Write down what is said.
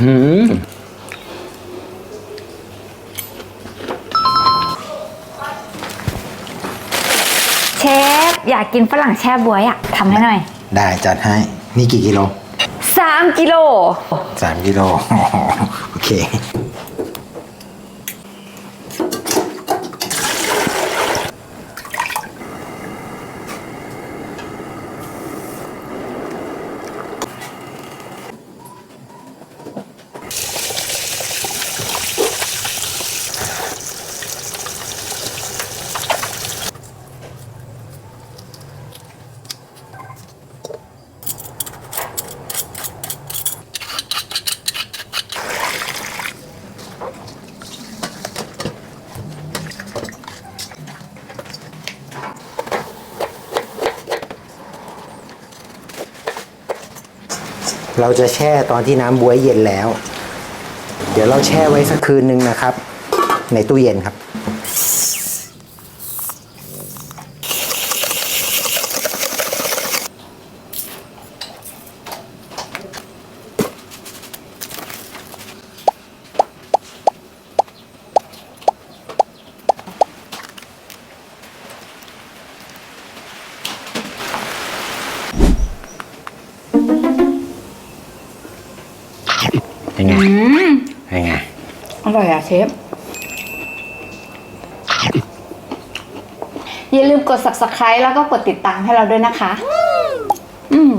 หืมเชฟ อยากกินฝรั่งแช่บวยอะทำให้หน่อย ได้จัดให้ นี่กี่กิโล 3 กิโลสามกิโล โอเค เราจะแช่ตอนที่น้ำบวยเย็นแล้ว เดี๋ยวเราแช่ไว้สักคืนหนึ่งนะครับ ในตู้เย็นครับ เป็นไงเป็นไงอร่อยอะเชฟ อย่าลืมกด subscribe แล้วก็กดติดตามให้เราด้วยนะคะ อืม